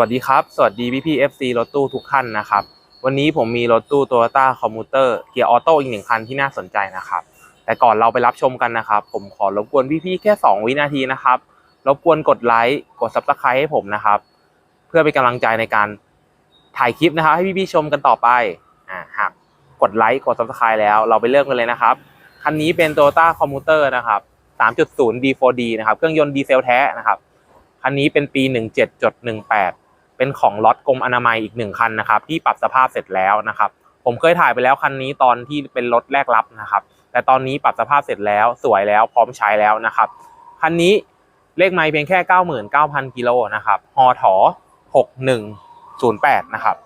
วัสดีครับ สวัสดีพี่พี่ FC รถตู้ทุกท่านนะครับ วันนี้ผมมีรถตู้ Toyota Commuter เกียร์ออโต้อีกหนึ่งคันที่น่าสนใจนะครับ แต่ก่อนเราไปรับชมกันนะครับ ผมขอรบกวนพี่พี่แค่ 2 วินาทีนะครับ รบกวนกดไลค์ กด Subscribe ให้ผมนะครับ เพื่อเป็นกำลังใจในการถ่ายคลิปนะครับ ให้พี่พี่ชมกันต่อไปอ่าหากกดไลค์ กด Subscribe แล้ว เราไปเริ่มกันเลยนะครับ คันนี้เป็น Toyota Commuter นะครับ 3.0 D4D นะครับ เครื่องยนต์ดีเซลแท้นะครับ คันนี้เป็นปี 17.18 เป็นของล็อตกรมอนามัยอีกหนึ่งคันนะครับที่ปรับสภาพเสร็จแล้วนะครับ ผมเคยถ่ายไปแล้วคันนี้ตอนที่เป็นรถแรกรับนะครับ แต่ตอนนี้ปรับสภาพเสร็จแล้วสวยแล้วพร้อมใช้แล้วนะครับคันนี้เลขไมล์เพียงแค่ 99,000กิโลนะครับฮอถอ6108นะครับ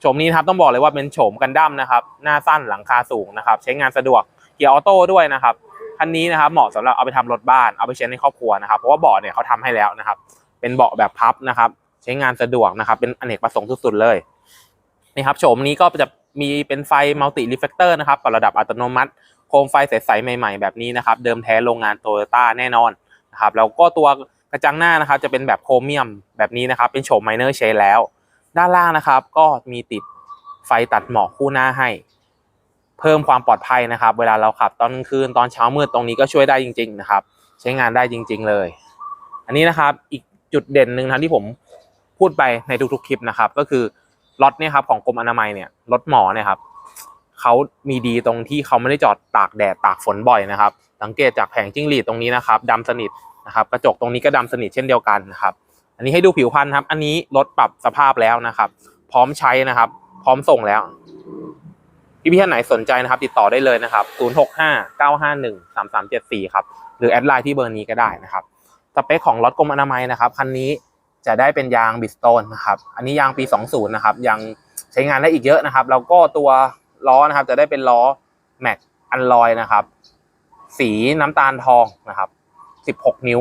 โฉมนี้ครับต้องบอกเลยว่าเป็นโฉมกันดั้มนะครับหน้าสั้นหลังคาสูงนะครับ ใช้งานสะดวกเกียร์ออโต้ด้วยนะครับคันนี้นะครับเหมาะสำหรับเอาไปทำรถบ้านเอาไปใช้ในครอบครัวนะครับ เพราะว่าเบาะเนี่ยเขาทำให้แล้วนะครับ เป็นเบาะแบบพับนะครับ ใช้งานสะดวกนะครับ เป็นอเนกประสงค์สุดๆเลยนี่ครับโฉมนี้ก็จะมีเป็นไฟมัลติรีเฟกเตอร์นะครับปรับระดับอัตโนมัติโคมไฟใสๆใหม่ๆแบบนี้นะครับ เดิมแท้โรงงานโตโยต้าแน่นอนนะครับแล้วก็ตัวกระจังหน้านะครับ จะเป็นแบบโครเมียมแบบนี้นะครับ เป็นโฉมไมเนอร์เชนแล้ว ด้านล่างนะครับ ก็มีติดไฟตัดหมอกคู่หน้าให้ เพิ่มความปลอดภัยนะครับ เวลาเราขับตอนกลางคืนตอนเช้ามืดตรงนี้ก็ช่วยได้จริง ๆ นะครับ ใช้งานได้จริง ๆ เลย อันนี้นะครับอีกจุดเด่นหนึ่งนะที่ผม พูดไปในทุกๆคลิปนะครับ ก็คือรถเนี่ยครับของกรมอนามัยเนี่ยรถหมอเนี่ยครับเขามีดีตรงที่เขาไม่ได้จอดตากแดดตากฝนบ่อยนะครับ สังเกตจากแผงจิ้งหรีดตรงนี้นะครับดำสนิทนะครับ กระจกตรงนี้ก็ดำสนิทเช่นเดียวกันนะครับ อันนี้ให้ดูผิวพรรณครับ อันนี้รถปรับสภาพแล้วนะครับ พร้อมใช้นะครับ พร้อมส่งแล้วพี่พี่ท่านไหนสนใจนะครับ ติดต่อได้เลยนะครับ 0659513374 ครับ หรือแอดไลน์ที่เบอร์นี้ก็ได้นะครับสเปคของรถกรมอนามัยนะครับคันนี้ จะได้เป็นยางบิสโตนนะครับ อันนี้ยางปี 20 นะครับ ยังใช้งานได้อีกเยอะนะครับ แล้วก็ตัวล้อนะครับ จะได้เป็นล้อแม็กอันลอยนะครับ สีน้ำตาลทองนะครับ 16 นิ้ว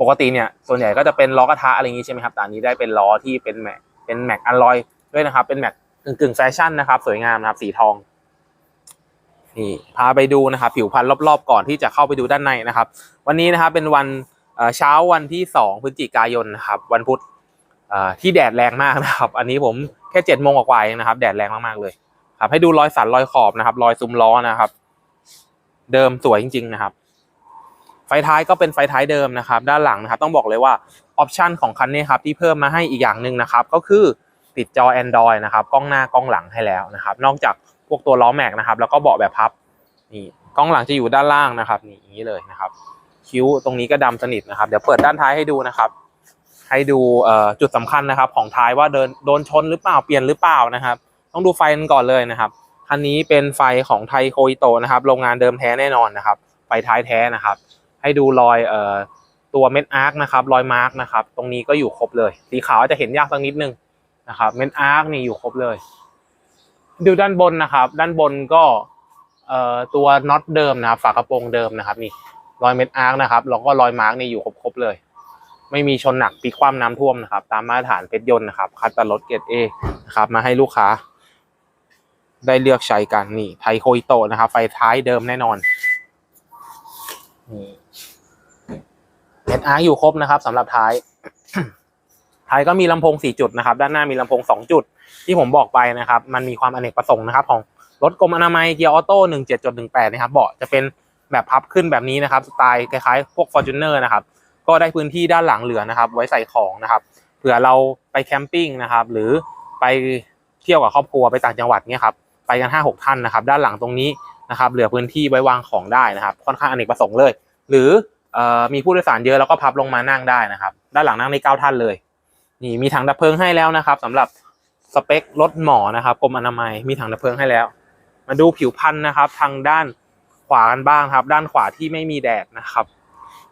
ปกติเนี่ย ส่วนใหญ่ก็จะเป็นล้อกระทะอะไรอย่างนี้ใช่ไหมครับ แต่อันนี้ได้เป็นล้อที่เป็นแม็กเป็นแม็กอันลอยด้วยนะครับ เป็นแม็กกึ่งกึ่งๆแฟชั่นนะครับ สวยงามนะครับ สีทองนี่พาไปดูนะครับ ผิวพรรณรอบๆ ก่อนที่จะเข้าไปดูด้านในนะครับ วันนี้นะครับเป็นวัน เช้าวันที่ 2พฤศจิกายนนะครับ วันพุธที่แดดแรงมากนะครับ อันนี้ผมแค่เจ็ดโมงกว่าเองนะครับ แดดแรงมากๆเลย ครับ ให้ดูรอยสันรอยขอบนะครับ รอยซุ้มล้อนะครับ เดิมสวยจริง ๆ นะครับ ไฟท้ายก็เป็นไฟท้ายเดิมนะครับ ด้านหลังนะครับ ต้องบอกเลยว่าออปชันของคันนี้ครับที่เพิ่มมาให้อีกอย่างหนึ่งนะครับ ก็คือติดจอ Android นะครับ กล้องหน้ากล้องหลังให้แล้วนะครับ นอกจากพวกตัวล้อแม็กนะครับ แล้วก็เบาะแบบพับนี่กล้องหลังจะอยู่ด้านล่างนะครับ นี่อย่างนี้เลยนะครับ คิ้วตรงนี้ก็ดำสนิทนะครับ เดี๋ยวเปิดด้านท้ายให้ดูนะครับ ให้ดูจุดสำคัญนะครับ ของท้ายว่าเดินโดนชนหรือเปล่าเปลี่ยนหรือเปล่านะครับ ต้องดูไฟกันก่อนเลยนะครับคันนี้เป็นไฟของไทโคอิโตนะครับโรงงานเดิมแท้แน่นอนนะครับ ไฟท้ายแท้นะครับ ให้ดูรอยออตัวเม็ดอาร์คนะครับรอยมาร์กนะครับ ตรงนี้ก็อยู่ครบเลยสีขาวอาจจะเห็นยากสักนิดนึงนะครับเม็ดอาร์คนี่อยู่ครบเลย ดูด้านบนนะครับ ด้านบนก็ตัวน็อตเดิมนะครับ ฝากระโปรงเดิมนะครับ นี่ รอยเม็ดอาร์คนะครับแล้วก็รอยมาร์กนี่อยู่ครบๆเลย ไม่มีชนหนักปีคว่ำน้ำท่วมนะครับ ตามมาตรฐานเพชรยนต์นะครับคัดต่รถเกรดเอนะครับ มาให้ลูกค้า ได้เลือกใช้กันนี่ไทโคอิโตะนะครับ ไฟท้ายเดิมแน่นอนนี่เม็ดอาร์อยู่ครบนะครับสำหรับท้ายท้ายก็มีลำโพงสี่จุดนะครับ ด้านหน้ามีลำโพงสองจุด ที่ผมบอกไปนะครับ มันมีความอเนกประสงค์นะครับ ของรถกรมอนามัยเกียร์ออโต้หนึ่งเจ็ดจุดหนึ่งแปดนะครับ เบาะจะเป็น แบบพับขึ้นแบบนี้นะครับสไตล์คล้ายๆพวก f o r t u n e r นะครับก็ได้พื้นที่ด้านหลังเหลือนะครับ ไว้ใส่ของนะครับเผื่อเราไปแคมปิ้งนะครับ หรือไปเที่ยวกับครอบครัวไปต่างจังหวัดเนี่ยครับไปกันห้าหกท่านนะครับ ด้านหลังตรงนี้นะครับเหลือพื้นที่ไว้วางของได้นะครับ ค่อนข้างอเนกประสงค์เลย หรืออมีผู้โดยสารเยอะแล้วก็พับลงมานั่งได้นะครับ ด้านหลังนั่งได้เก้าท่านเลยนี่มีถังดับเพลิงให้แล้วนะครับสำหรับสเปครถหมอนะครับกรมอนามัยมีถังดับเพลิงให้แล้ว มาดูผิวพันธุ์นะครับ ทางด้าน ขวากันบ้างครับ ด้านขวาที่ไม่มีแดดนะครับ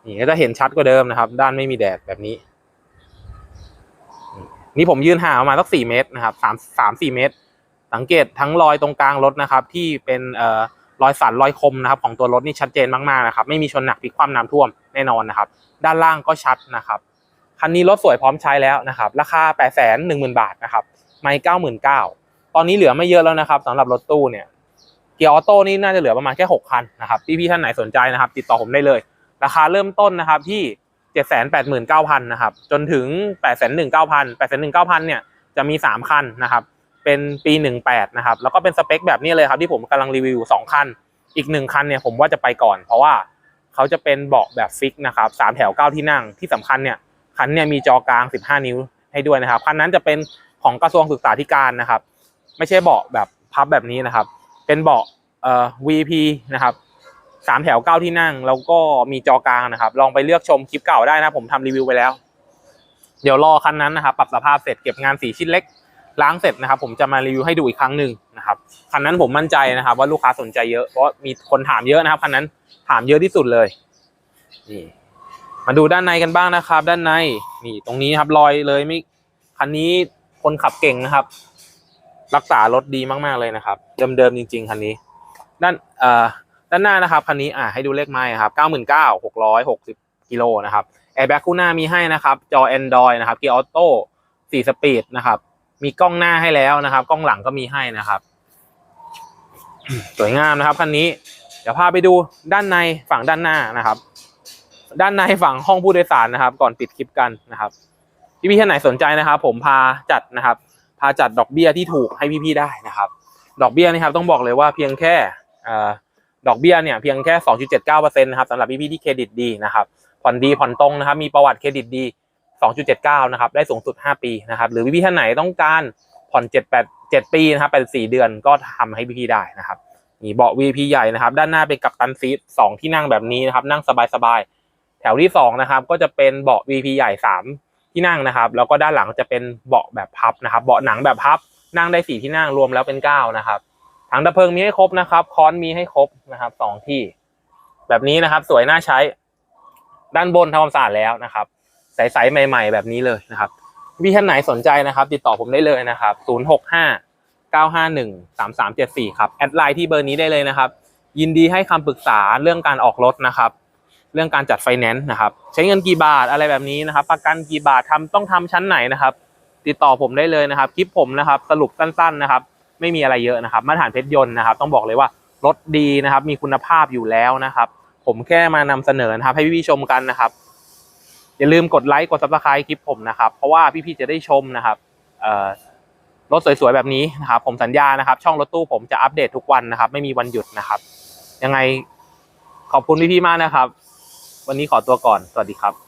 นี่ก็จะเห็นชัดกว่าเดิมนะครับ ด้านไม่มีแดดแบบนี้ นี่ผมยืนห่างประมาณสักสี่เมตรนะครับสามสามสี่เมตร สังเกตทั้งรอยตรงกลางรถนะครับ ที่เป็นเอ่อรอยสันรอยคมนะครับ ของตัวรถนี่ชัดเจนมากๆนะครับ ไม่มีชนหนักพลิกคว่ำน้ำท่วมแน่นอนนะครับ ด้านล่างก็ชัดนะครับคันนี้รถสวยพร้อมใช้แล้วนะครับ ราคา 8 1 0 0 0 0 บาทนะครับ ไม่เก้าหมื่นเก้าตอนนี้เหลือไม่เยอะแล้วนะครับสำหรับรถตู้เนี่ย เกียร์ออโต้นี่น่าจะเหลือประมาณแค่หกคันนะครับพี่ๆท่านไหนสนใจนะครับ ติดต่อผมได้เลย ราคาเริ่มต้นนะครับที่เจ็ดแสนแปดหมื่นเก้าพันนะครับจนถึงแปดแสนหนึ่งเก้าพันแปดแสนหนึ่งเก้าพันเนี่ยจะมีสามคันนะครับเป็นปีหนึ่งแปดนะครับแล้วก็เป็นสเปคแบบนี้เลยครับที่ผมกำลังรีวิวอยู่สองคัน อีกหนึ่งคันเนี่ยผมว่าจะไปก่อน เพราะว่าเขาจะเป็นเบาะแบบฟิกนะครับสามแถวเก้าที่นั่งที่สำคัญเนี่ยคันเนี่ยมีจอกลางสิบห้านิ้วให้ด้วยนะครับคันนั้นจะเป็นของกระทรวงศึกษาธิการนะครับ ไม่ใช่เบาะแบบพับแบบนี้นะครับ เป็นเบาะเอ่อ VP นะครับสามแถวเก้าที่นั่ง แล้วก็มีจอกลางนะครับ ลองไปเลือกชมคลิปเก่าได้นะ ผมทำรีวิวไปแล้ว เดี๋ยวรอคันนั้นนะครับ ปรับสภาพเสร็จเก็บงานสีชิ้นเล็ก ล้างเสร็จนะครับ ผมจะมารีวิวให้ดูอีกครั้งหนึ่งนะครับคันนั้นผมมั่นใจนะครับ ว่าลูกค้าสนใจเยอะเพราะมีคนถามเยอะนะครับคันนั้นถามเยอะที่สุดเลยนี่มาดูด้านในกันบ้างนะครับ ด้านในนี่ตรงนี้ครับรอยเลยไม่คันนี้คนขับเก่งนะครับ รักษารถดีมากๆเลยนะครับ เดิมๆจริง ๆคันนี้ ด้านเอ่อด้านหน้านะครับคันนี้อ่าให้ดูเลขไม้ครับเก้าหมื่นเก้าหกร้อยหกสิบกิโลนะครับแอร์แบ็กคู่หน้ามีให้นะครับ จอ Android นะครับเกียร์ออโต้สี่สปีดนะครับ มีกล้องหน้าให้แล้วนะครับ กล้องหลังก็มีให้นะครับ สวยงามนะครับคันนี้เดี๋ยวพาไปดูด้านในฝั่งด้านหน้านะครับ ด้านในฝั่งห้องผู้โดยสารนะครับ ก่อนปิดคลิปกันนะครับพี่พี่ๆท่านไหนสนใจนะครับ ผมพาจัดนะครับ พาจัดดอกเบี้ยที่ถูกให้พี่ๆได้นะครับ ดอกเบี้ยนะครับต้องบอกเลยว่าเพียงแค่ดอกเบี้ยเนี่ยเพียงแค่ 2.79%นะครับสำหรับพี่ๆที่เครดิตดีนะครับผ่อนดีผ่อนตรงนะครับมีประวัติเครดิตดี 2.79 นะครับได้สูงสุด 5 ปีนะครับหรือพี่ๆท่านไหนต้องการผ่อน 7 8 7 ปีนะครับ84เดือนก็ทำให้พี่ๆได้นะครับนี่เบาะ VP ใหญ่นะครับด้านหน้าเป็นกัปตันซีทสองที่นั่งแบบนี้นะครับนั่งสบายๆแถวที่สองนะครับก็จะเป็นเบาะ VP ใหญ่สาม ที่นั่งนะครับ แล้วก็ด้านหลังจะเป็นเบาะแบบพับนะครับ เบาะหนังแบบพับ นั่งได้สี่ที่นั่งรวมแล้วเป็นเก้านะครับถังดับเพลิงมีให้ครบนะครับ ค้อนมีให้ครบนะครับสองที่ แบบนี้นะครับ สวยน่าใช้ ด้านบนทำความสะอาดแล้วนะครับ ใสๆใหม่ ๆ แบบนี้เลยนะครับพี่ท่านไหนสนใจนะครับ ติดต่อผมได้เลยนะครับ 0 6 5 9 5 1 3 3 7 4 ครับ แอดไลน์ที่เบอร์นี้ได้เลยนะครับ ยินดีให้คำปรึกษาเรื่องการออกรถนะครับ เรื่องการจัดไฟแนนซ์นะครับ ใช้เงินกี่บาทอะไรแบบนี้นะครับ ประกันกี่บาททำต้องทำชั้นไหนนะครับ ติดต่อผมได้เลยนะครับคลิปผมนะครับสรุปสั้นๆนะครับ ไม่มีอะไรเยอะนะครับมาตรฐานเพชรยนต์นะครับ ต้องบอกเลยว่ารถดีนะครับ มีคุณภาพอยู่แล้วนะครับ ผมแค่มานำเสนอนะครับ ให้พี่ๆชมกันนะครับ อย่าลืมกดไลค์กดซับสไครต์คลิปผมนะครับ เพราะว่าพี่ๆจะได้ชมนะครับรถสวยๆแบบนี้นะครับผมสัญญานะครับ ช่องรถตู้ผมจะอัปเดตทุกวันนะครับ ไม่มีวันหยุดนะครับ ยังไงขอบคุณพี่ๆมากนะครับ วันนี้ขอตัวก่อน สวัสดีครับ